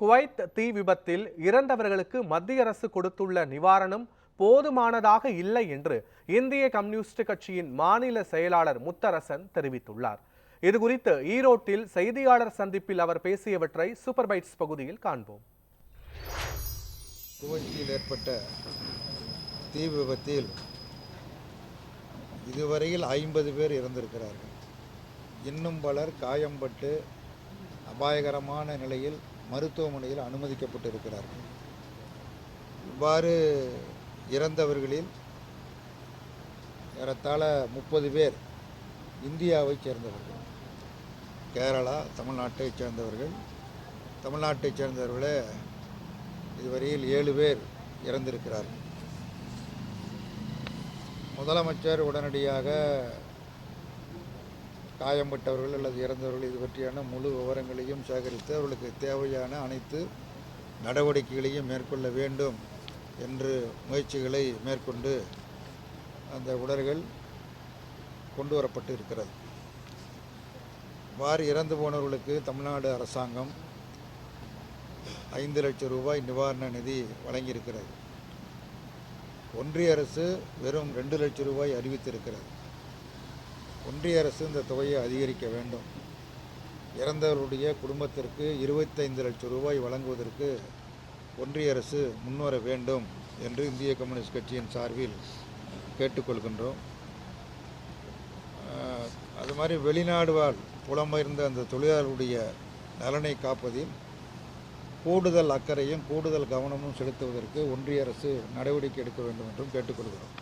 Kuwait தீ விபத்தில் இறந்தவர்களுக்கு மத்திய அரசு கொடுத்துள்ள நிவாரணம் போதுமானதாக இல்லை என்று இந்திய கம்யூனிஸ்ட் கட்சியின் மாநில செயலாளர் முத்தரசன் தெரிவித்துள்ளார். இதுகுறித்து ஈரோட்டில் செய்தியாளர் சந்திப்பில் அவர் பேசியவற்றை சூப்பர் பைட்ஸ் பகுதியில் காண்போம். குவைத்தில் ஏற்பட்ட தீ விபத்தில் இதுவரையில் ஐம்பது பேர் இறந்திருக்கிறார்கள். இன்னும் பலர் காயம்பட்டு அபாயகரமான நிலையில் மருத்துவமனையில் அனுமதிக்கப்பட்டிருக்கிறார்கள். இவ்வாறு இறந்தவர்களில் ஏறத்தாழ முப்பது பேர் இந்தியாவைச் சேர்ந்தவர்கள். கேரளா தமிழ்நாட்டைச் சேர்ந்தவர்கள். தமிழ்நாட்டைச் சேர்ந்தவர்களே இதுவரையில் ஏழு பேர் இறந்திருக்கிறார்கள். முதலமைச்சர் உடனடியாக காயம்பட்டவர்கள் அல்லது இறந்தவர்கள் இது பற்றியான முழு விவரங்களையும் சேகரித்து அவர்களுக்கு தேவையான அனைத்து நடவடிக்கைகளையும் மேற்கொள்ள வேண்டும் என்று முயற்சிகளை மேற்கொண்டு அந்த உடல்கள் கொண்டு வரப்பட்டு இருக்கிறது வாரி இறந்து போனவர்களுக்கு தமிழ்நாடு அரசாங்கம் ஐந்து லட்சம் ரூபாய் நிவாரண நிதி வழங்கியிருக்கிறது. ஒன்றிய அரசு வெறும் ரெண்டு லட்சம் ரூபாய் அறிவித்திருக்கிறது. ஒன்றிய அரசு இந்த தொகையை அதிகரிக்க வேண்டும். இறந்தவருடைய குடும்பத்திற்கு இருபத்தைந்து லட்சம் ரூபாய் வழங்குவதற்கு ஒன்றிய அரசு முன்வர வேண்டும் என்று இந்திய கம்யூனிஸ்ட் கட்சியின் சார்பில் கேட்டுக்கொள்கின்றோம். அது மாதிரி வெளிநாடு வாழ் புலம்பெயர்ந்த அந்த தொழிலாளர்களுடைய நலனை காப்பதில் கூடுதல் அக்கறையும் கூடுதல் கவனமும் செலுத்துவதற்கு ஒன்றிய அரசு நடவடிக்கை எடுக்க வேண்டும் என்றும் கேட்டுக்கொள்கிறோம்.